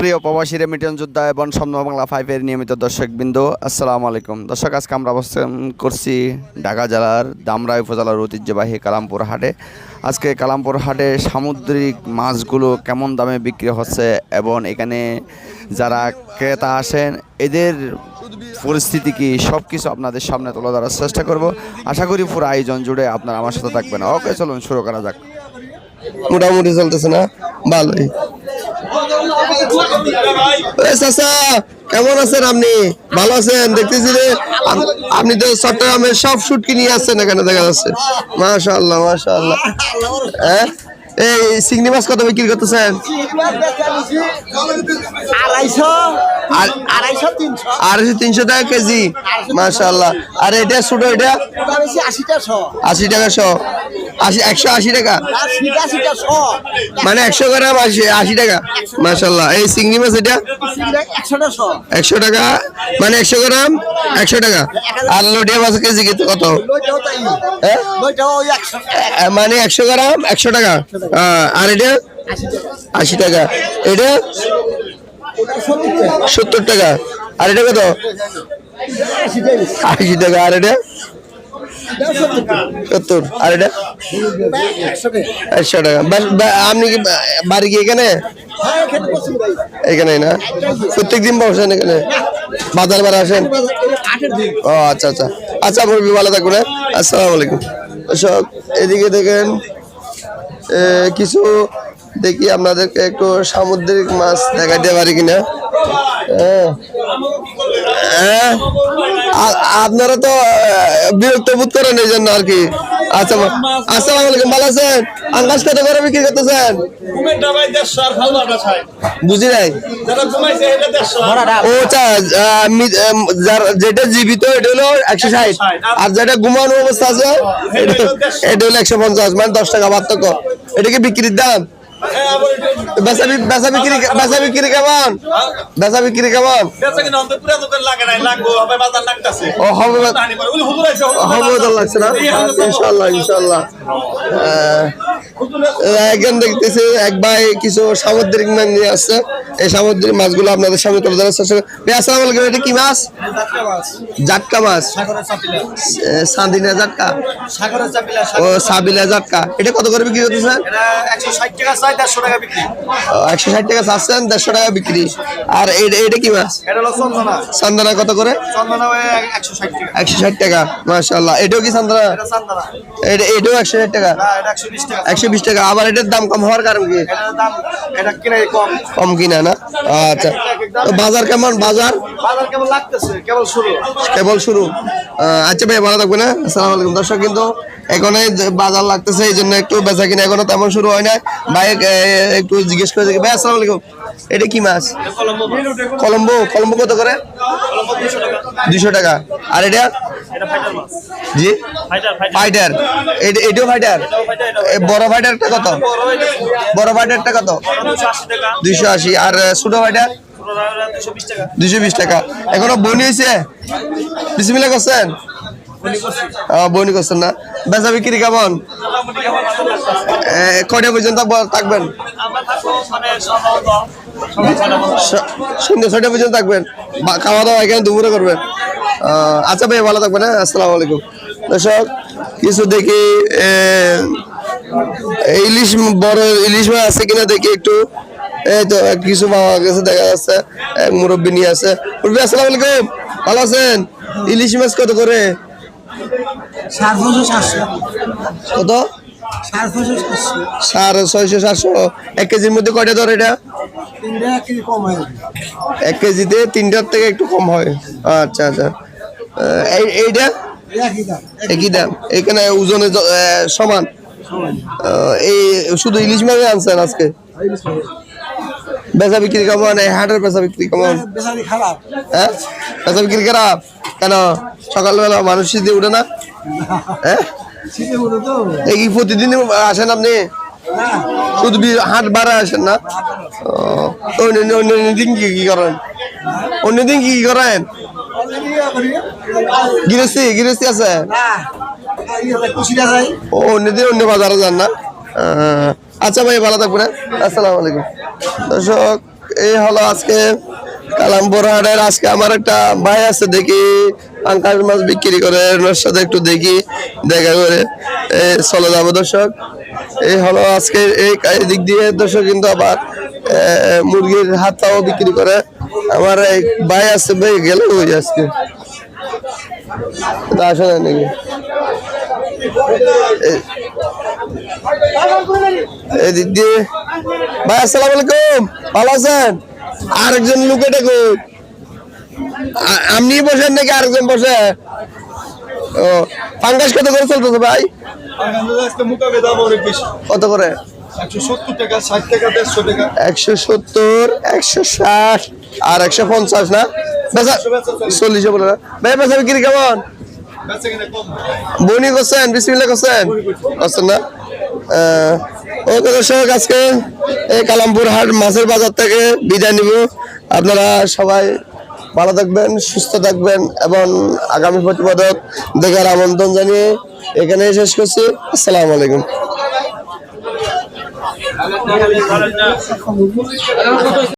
প্রিয় প্রবাসী রেমিটেন্স যোদ্ধা এবং স্বপ্ন বাংলা ফাইভের নিয়মিত দর্শক বিন্দু আসসালামু আলাইকুম। দর্শক, আজকে আমরা অবস্থান করছি ঢাকা জেলার দামরা উপজেলার ঐতিহ্যবাহী কালামপুর হাটে। আজকে কালামপুর হাটে সামুদ্রিক মাছগুলো কেমন দামে বিক্রি হচ্ছে এবং এখানে যারা ক্রেতা আসেন, এদের পরিস্থিতি কি? সব কিছু আপনাদের সামনে তুলে ধরার চেষ্টা করব। আশা করি পুরো আয়োজন জুড়ে আপনারা আমার সাথে থাকবেন। ওকে, চলুন শুরু করা যাক। মোটামুটি চলতেছে না? ভালোই। চাচা কেমন আছেন আপনি? ভালো আছেন? দেখতেছি যে আপ- আপনি তো চট্টগ্রামের সব শুটকি নিয়ে আসছেন এখানে, দেখা যাচ্ছে। মাশাআল্লাহ মাশাআল্লাহ। হ্যাঁ? এই চিংড়ি মাছ কত বিক্রি করতেছেন? আড়াইশো। তিনশো। টাকা কেজি। মাশাআল্লাহ। আর এটা ছোট এটা? আশি টাকা শো। আশি একশো আশি টাকা? মানে একশো গ্রাম আশি আশি টাকা? মাশাআল্লাহ। এই চিংড়ি মাছ এটা? একশো টাকা মানে একশো গ্রাম? একশো টাকা? আর লোটিয়া মাছ কেজি কত? হ্যাঁ? মানে একশো গ্রাম একশো টাকা। আর এটা? আশি টাকা। এটা? সত্তর টাকা। আর এটা কত? আশি টাকা। আর এটা? সত্তর। আর এটা? একশো টাকা। আপনি কি বাড়ি কি এখানে? এখানে না? প্রত্যেক দিন বসেন এখানে? বাজার বার আসেন? ও আচ্ছা আচ্ছা। আচ্ছা মুরব্বী ভালো থাকবেন হ্যাঁ? আসসালামু আলাইকুম। দর্শক, এদিকে দেখেন কিছু দেখি আপনাদেরকে একটু সামুদ্রিক মাছ দেখাইতে পারি কিনা। হ্যাঁ। হ্যাঁ? আপনারা তো বিরক্ত বোধ করেন এই জন্য আর কি। আচ্ছা আসসালামু আলাইকুম ভালো আছেন? আঙ্গাস কত করে বিক্রি করতেছেন? বুঝি নাই? যারা ঘুমাইছে এটা দেড়শো। ও আচ্ছা আহ, যার- যেটা জীবিত এটা হলো একশো ষাট। আর যেটা ঘুমানো অবস্থা আছে এটা এটা হলো একশো পঞ্চাশ মানে দশ টাকা পার্থক্য। এটা কি বিক্রির দাম? বেচা বিক্রি বেচা বিক্রি কেমন? বেচা বিক্রি কেমন? ও হবে হবে লাগছে না? ইনশাল্লাহ ইনশাল্লাহ একজন দেখতেছি এক ভাই কিছু সামুদ্রিক মান নিয়ে আসছে। এই সামুদ্রিক মাছগুলো আপনাদের সামনে তুলে ধরার চেষ্টা করি। আসসালামু আলাইকুম এটা কি মাছ? জাটকা মাছ। সান্দিনা জাটকা? ও সাবিলা জাটকা। এটা কত করে বিক্রি করতেছেন এটা একশো ষাট টাকা চাই দেড়শো টাকা বিক্রি। একশো ষাট টাকা চাচ্ছেন দেড়শো টাকা বিক্রি। আর এটা কি মাছ? সান্দানা কত করে? একশো ষাট টাকা। মাশাল্লাহ এটাও কি সান্দানা এটা এটাও একশো ষাট টাকা? একশো বিশ টাকা। আবার এটার দাম কম হওয়ার কারণ কি? কম। কিনা না? আচ্ছা। তো বাজার? কেমন বাজার কেবল শুরু? আচ্ছা ভাই ভালো থাকবে না আসসালামু আলাইকুম। দর্শক কিন্তু এখনও বাজার লাগতেছে, এই জন্য একটু বেচা কিনা এখনও তেমন শুরু হয় না ভাই একটু জিজ্ঞেস করে ভাই, আসসালামু আলাইকুম। এটা কি মাছ? কলম্বো। কলম্বো কত করে? দুশো টাকা। আর এটা? জি? ফাইটার। ফাইটার? ফাইটার বড় ফাইটারটা কত? বড় ফাইটারটা কত? দুইশো আশি। আর ছোট ফাইটার? দুইশো বিশ টাকা। এখনও বনি হয়েছে? বিসমিল্লা করছেন? বনি করছেন না। বেচা বিক্রি কেমন? কয়টা পর্যন্ত থাকবেন? সন্ধ্যে ছয়টা পর্যন্ত থাকবেন। খাওয়া দাওয়া এখানে দুপুরে করবেন। আচ্ছা ভাই, ভালো থাকবেন হ্যাঁ? আসসালামু আলাইকুম। দর্শক, কিছু দেখি ইলিশ বড় ইলিশ মাছ আছে কিনা দেখি একটু। এই তো কিছু পাওয়া গেছে দেখা যাচ্ছে মুরব্বী নিয়ে আছে। আসসালামু আলাইকুম, ভালো আছেন? ইলিশ মাছ কত করে? কত? সাড়ে ছয়শো সাতশো। এক কেজির মধ্যে কয়টা ধর এটা? হয়ে এক কেজিতে তিনটার থেকে একটু কম হয়। আচ্ছা আচ্ছা। এইটা? একই দাম। একই এখানে ওজনে সমান? এই শুধু ইলিশ মাছ আনছেন আজকে? বেচা বিক্রি কেমন? এই হাটের বেচা বিক্রি কেমন? হ্যাঁ বেচা বিক্রি খারাপ। কেন? সকালবেলা মানুষ দিয়ে উঠে না হ্যাঁ এই কি প্রতিদিন আসেন আপনি? শুধু হাট বারে আসেন না? ও, অন্য অন্য অন্য দিন কি কি করেন? অন্য দিন কি কি করেন? গৃহস্থী গৃহস্থী আছে? ও অন্যদিন অন্য বাজারে যান না? আচ্ছা ভাই ভালো থাকবেন হ্যাঁ? আসসালামু আলাইকুম। দর্শক এই হলো আজকে কালামপুর হাটের আজকে আমার একটা ভাই আছে, দেখি পাঙ্কাশ মাছ বিক্রি করে ওনার সাথে একটু দেখি, দেখা করে। চলে যাব দর্শক। এই হলো আজকে এই এই দিক দিয়ে দর্শক কিন্তু আবার মুরগির হাতটাও বিক্রি করে। আমার এক ভাই আছে, ভাই গেল ওই আজকে? আসে না নাকি এদিক দিয়ে। ভাই, আসসালামু আলাইকুম। ভালো আছেন? আরেকজন লুকে আ- আপনি বসেন নাকি আরেকজন বসে? ও পাঙ্গাস কত করে চলতেছে ভাই? কত করে? একশো সত্তর, একশো ষাট আর একশো পঞ্চাশ না? চল্লিশে ভাই বিক্রি কেমন? বনি করছেন বিসমিল্লা করছেন? না? ওকে দর্শক, আজকে এই কালামপুর হাট মাছের বাজার থেকে বিদায় নিব। আপনারা সবাই ভালো থাকবেন, সুস্থ থাকবেন এবং আগামী প্রতিপাদক দেখার আমন্ত্রণ জানিয়ে এখানে শেষ করছি। আসসালামু আলাইকুম।